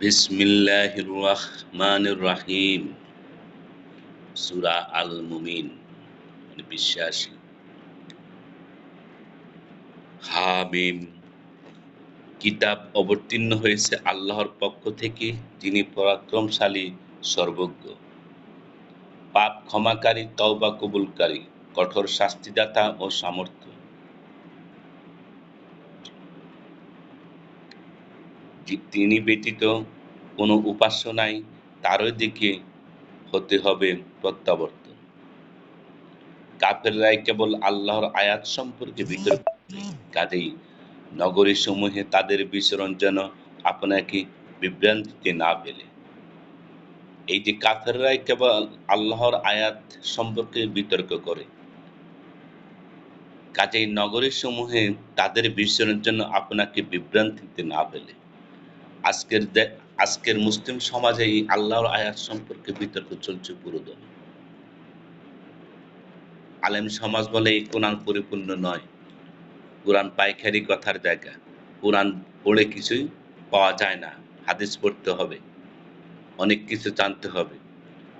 বিসমিল্লাহির রহমানির রাহিম সূরা আল মুমিন মানে বিশ্বাসী। হামিম, কিতাব অবতীর্ণ হয়েছে আল্লাহর পক্ষ থেকে, যিনি পরাক্রমশালী, সর্বজ্ঞ। পাপ ক্ষমাকারী, তওবা কবুলকারী, কঠোর শাস্তিদাতা ও সামর্থ্য তিনি ব্যতীত কোনো উপাস্য নাই, তারই দিকে হতে হবে প্রত্যাবর্তন। কাফেররাই কেবল আল্লাহর আয়াত সম্পর্কে বিতর্ক কাজেই নগরী সমূহে তাদের বিচরণ যেন আপনাকে বিভ্রান্তিতে না পেলে এই যে কাফেররাই কেবল আল্লাহর আয়াত সম্পর্কে বিতর্ক করে। কাজেই নগরী সমূহে তাদের বিচরণের জন্য আপনাকে বিভ্রান্তিতে না পেলে আজকের আজকের মুসলিম সমাজে এই আল্লাহর আয়াত সম্পর্কে বিতর্ক চলছে পুরোদম। আলেম সমাজ বলে এই কোরআন পরিপূর্ণ নয়। কোরআন পাইখারি কথার জায়গা। কোরআন পড়ে কিছুই পাওয়া যায় না। হাদিস পড়তে হবে। অনেক কিছু জানতে হবে।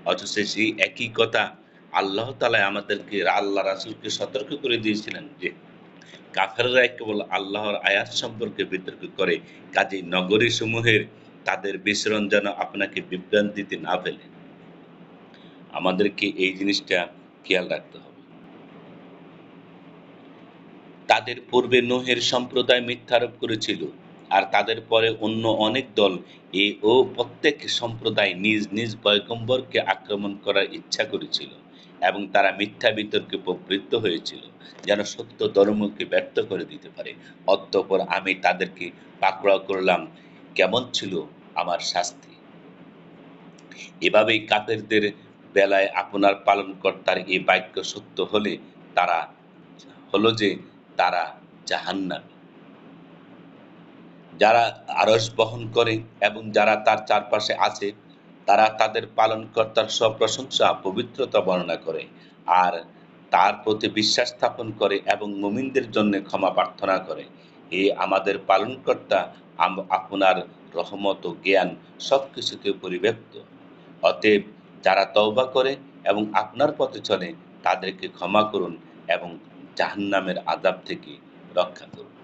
অথচ সেই একই কথা আল্লাহ তালায় আমাদেরকে, আল্লাহ রাসুলকে সতর্ক করে দিয়েছিলেন যে কাফেররা কেবল আল্লাহর আয়াত সম্পর্কে বিতর্ক করে কাজী নগরী সমূহের তাদের বিচরণ যেন আপনাকে বিভ্রান্তিতে না ফেলে। আমাদেরকে এই জিনিসটা খেয়াল রাখতে হবে। তাদের পূর্বে নোহের সম্প্রদায় মিথ্যারোপ করেছিল, আর তাদের পরে অন্য অনেক দল এ ও প্রত্যেক সম্প্রদায় নিজ নিজ পয়গম্বরকে আক্রমণ করার ইচ্ছা করেছিল। এবং তারা মিথ্যা বিতর্কে প্রবৃত্ত হয়েছিল, যেন সত্য ধর্মকে ব্যর্থ করে দিতে পারে। অতঃপর আমি তাদেরকে পাকড়াও করলাম, কেমন ছিল আমার শাস্তি? এভাবেই কাপেরদের বেলায় আপনার পালনকর্তার এই বাক্য সত্য হলে তারা, হলো যে তারা জাহান্নামী। যারা আরস বহন করে এবং যারা তার চারপাশে আছে তারা তাদের পালনকর্তার সব প্রশংসা, পবিত্রতা বর্ণনা করে আর তার প্রতি বিশ্বাস স্থাপন করে এবং মুমিনদের জন্য ক্ষমা প্রার্থনা করে। এ আমাদের পালনকর্তা আপনার রহমত ও জ্ঞান সব কিছুকে পরিব্যক্ত অতএব যারা তওবা করে এবং আপনার পথে চলে, তাদেরকে ক্ষমা করুন এবং জাহান্নামের আদাব থেকে রক্ষা করুন।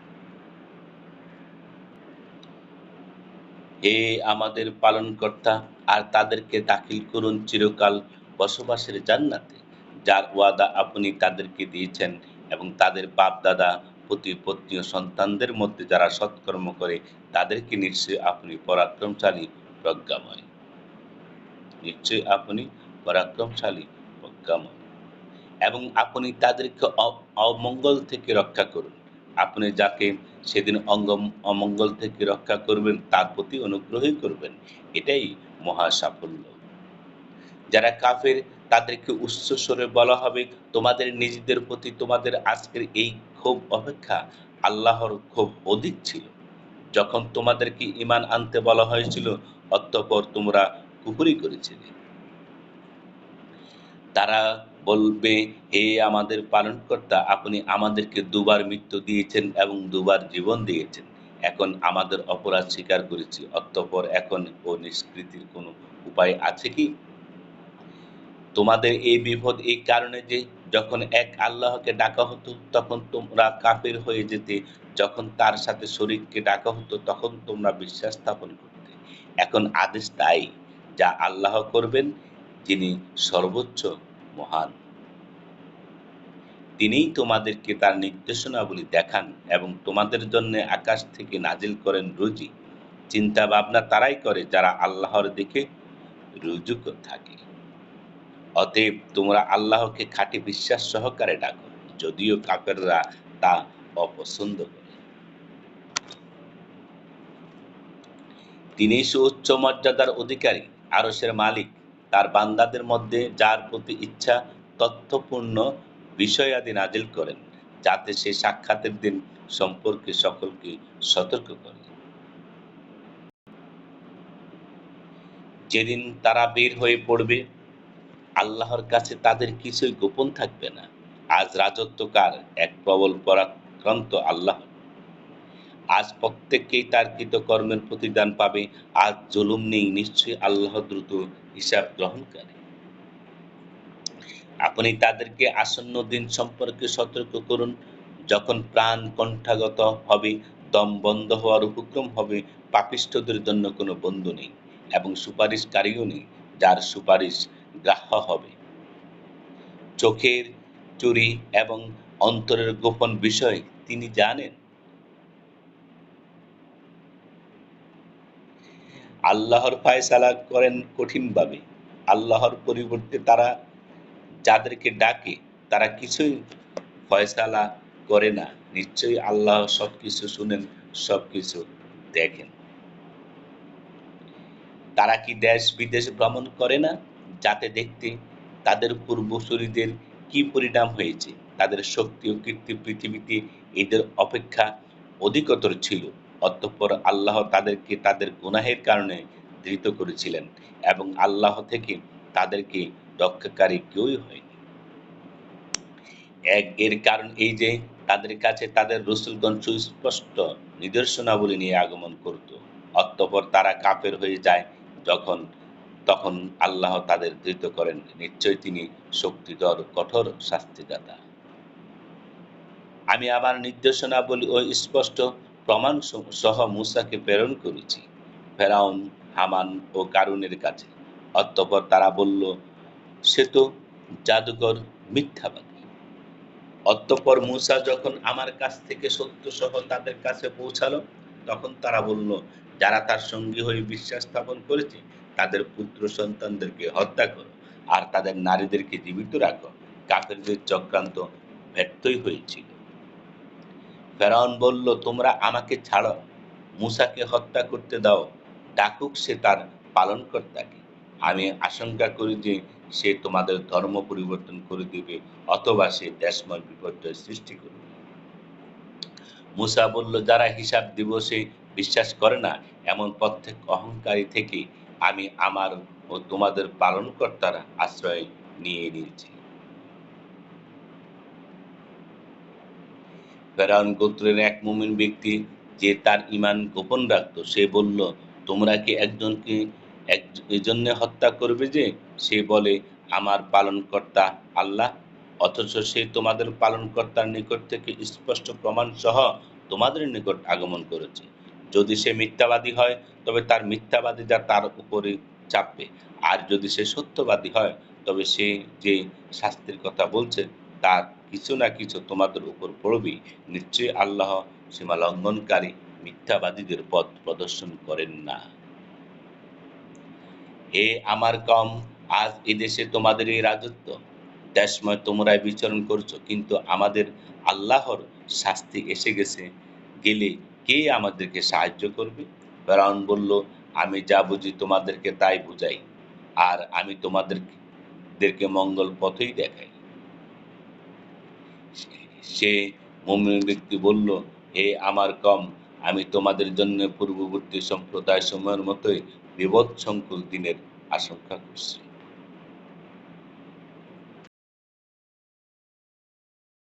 হে আমাদের পালনকর্তা আর তাদেরকে দাখিল করুন চিরকাল বসবাসের জান্নাতে। যার ওয়াদা আপনি তাদেরকে দিয়েছেন এবং তাদের বাপ দাদা পতি, পত্নী ও সন্তানদের মধ্যে যারা সৎকর্ম করে, তাদেরকে নিশ্চয়ই আপনি পরাক্রমশালী, প্রজ্ঞাময়। নিশ্চয়ই আপনি পরাক্রমশালী, প্রজ্ঞাময়। এবং আপনি তাদেরকে অমঙ্গল থেকে রক্ষা করুন। আপনি যাকে সেদিন অঙ্গ, অমঙ্গল থেকে রক্ষা করবেন, তার প্রতি অনুগ্রহই করবেন। এটাই মহা সাফল্য। যারা কাফের, তাদেরকে উচ্চস্বরে বলা হবে, তোমাদের নিজেদের প্রতি তোমাদের আজকের এই ক্ষোভ অপেক্ষা আল্লাহর ক্ষোভ অধিক ছিল। যখন তোমাদেরকে ইমান আনতে বলা হয়েছিল, অতঃপর তোমরা কুকুরি করেছিলে। তারা বলবে, হে আমাদের পালনকর্তা, আপনি আমাদেরকে দুবার মৃত্যু দিয়েছেন এবং দুবার জীবন দিয়েছেন। এখন আমাদের অপরাধ স্বীকার করেছি। অতঃপর এখন ও নিষ্কৃতির কোনো উপায় আছে কি? তোমাদের এই বিপদ এই কারণে যে যখন এক আল্লাহকে ডাকা হতো, তখন তোমরা কাফের হয়ে যেতে। যখন তার সাথে শরীরকে ডাকা হতো, তখন তোমরা বিশ্বাস স্থাপন করতে। এখন আদেশ তাই, যা আল্লাহ করবেন, যিনি সর্বোচ্চ মহান। তিনিই তোমাদেরকে তার নির্দেশনাবলী দেখান এবং তোমাদের জন্য আকাশ থেকে নাজিল করেন রুজি। চিন্তা ভাবনা তারাই করে যারা আল্লাহর দিকে রুজু থাকে। অতএব তোমরা আল্লাহকে খাঁটি বিশ্বাস সহকারে ডাকো, যদিও কাপেররা তা অপছন্দ করে। তিনি সুউচ্চ মর্যাদার অধিকারী আরসের মালিক। তার বান্দাদের মধ্যে যার প্রতি ইচ্ছা তথ্যপূর্ণ বিষয়াদি নাজিল করেন, যাতে সে সাক্ষাতের দিন সম্পর্কে সকলকে সতর্ক করে। যেদিন তারা বের হয়ে পড়বে, আল্লাহর কাছে তাদের কিছুই গোপন থাকবে না। আজ রাজত্বকার এক প্রবল পরাক্রান্ত আল্লাহ। আজ প্রত্যেককেই তার কৃতকর্মের প্রতিদান পাবে, আজ জুলুম নেই, নিশ্চয়ই আল্লাহ দ্রুত হিসাব গ্রহণকারী আপনি তাদেরকে আসন্ন দিন সম্পর্কে সতর্ক করুন। যখন প্রাণ কণ্ঠাগত হবে, দম বন্ধ হওয়ার উপক্রম হবে, পাপিষ্ঠদের জন্য কোনো বন্ধু নেই এবং সুপারিশকারীও নেই, যার সুপারিশ গ্রাহ্য হবে। চোখের চুরি এবং অন্তরের গোপন বিষয় তিনি জানেন আল্লাহর ফায়সালা করেন কঠিনভাবে। আল্লাহর পরিবর্তে তারা যাদেরকে ডাকে, তারা কিছুই ফয়সালা করে না। নিশ্চয়ই আল্লাহ সবকিছু শুনেন, সবকিছু দেখেন। তারা কি দেশ বিদেশ ভ্রমণ করে না? যাতে দেখতে তাদের পূর্বসূরীদের কি পরিণাম হয়েছে? তাদের শক্তি ও কীর্তি পৃথিবীতে এদের অপেক্ষা অধিকতর ছিল। অতঃপর আল্লাহ তাদেরকে তাদের গুনাহের কারণে ধৃত করেছিলেন এবং আল্লাহ থেকে তাদেরকে রক্ষাকারী কেউই হয়নি। এক, এর কারণ এই যে তাদের কাছে তাদের রসুলগণ সুস্পষ্ট নিদর্শনাবলী নিয়ে আগমন করত। অতঃপর তারা কাপের হয়ে যায় যখন, তখন আল্লাহ তাদের ধৃত করেন। নিশ্চয় তিনি শক্তিধর, কঠোর শাস্তিদাতা। আমি আমার নির্দেশনাবলী ও স্পষ্ট প্রমাণ সহ মুসাকে প্রেরণ করেছি ফেরাউন, হামান ও কারুনের কাছে। অতঃপর তারা বলল, সে তো জাদুকর মিথ্যাবাদী। অতঃপর মুসা যখন আমার কাছ থেকে সত্য সহ তাদের কাছে পৌঁছালো, তখন তারা বলল, যারা তার সঙ্গী হয়ে বিশ্বাস স্থাপন করেছে, তাদের পুত্র সন্তানদেরকে হত্যা করো, আর তাদের নারীদেরকে জীবিত রাখো। কাফেরদের চক্রান্ত ব্যর্থই হয়েছিল। ফেরাউন বলল, তোমরা আমাকে ছাড়ো। মুসাকে হত্যা করতে দাও। ডাকুক সে তার পালনকর্তাকে। আমি আশঙ্কা করি যে সে তোমাদের ধর্ম পরিবর্তন করে দেবে অথবা সে দেশময় বিপর্যয় সৃষ্টি করবে। মুসা বলল, যারা হিসাব দিবসে বিশ্বাস করে না, এমন প্রত্যেক অহংকারী থেকে আমি আমার ও তোমাদের পালনকর্তার আশ্রয় নিয়ে নিয়েছি। ফেরাউন গোত্রের এক মুমিন ব্যক্তি যে তার ইমান গোপন রাখত, সে বলল, তোমরা কি একজনকে এক, এজন্য হত্যা করবে যে? সে বলে, আমার পালনকর্তা আল্লাহ। অথচ সে তোমাদের পালনকর্তার নিকট থেকে স্পষ্ট প্রমাণ সহ তোমাদের নিকট আগমন করেছে। যদি সে মিথ্যাবাদী হয়, তবে তার মিথ্যাবাদী যা তার উপরে চাপবে। আর যদি সে সত্যবাদী হয়, তবে সে যে শাস্তির কথা বলছে, তার কিছু না কিছু তোমাদের উপর পড়বেই নিশ্চয়ই আল্লাহ সীমা লঙ্ঘনকারী মিথ্যাবাদীদের পথ প্রদর্শন করেন না। হে আমার কম, আজ এদেশে তোমাদের এই রাজত্ব। দেশময় তোমরাই বিচরণ করছ, কিন্তু আমাদের আল্লাহর শাস্তি এসে গেছে। গেলে কে আমাদেরকে সাহায্য করবে? ফেরাউন বলল, আমি যা বুঝি তোমাদেরকে তাই বুঝাই। আর আমি তোমাদেরকে মঙ্গল পথেই দেখাই। সে মুমিন ব্যক্তি বলল, হে আমার কম, আমি তোমাদের জন্য পূর্ববর্তী সম্প্রদায় সময়ের মতোই বিপদ সংকুল দিনের আশঙ্কা করছি।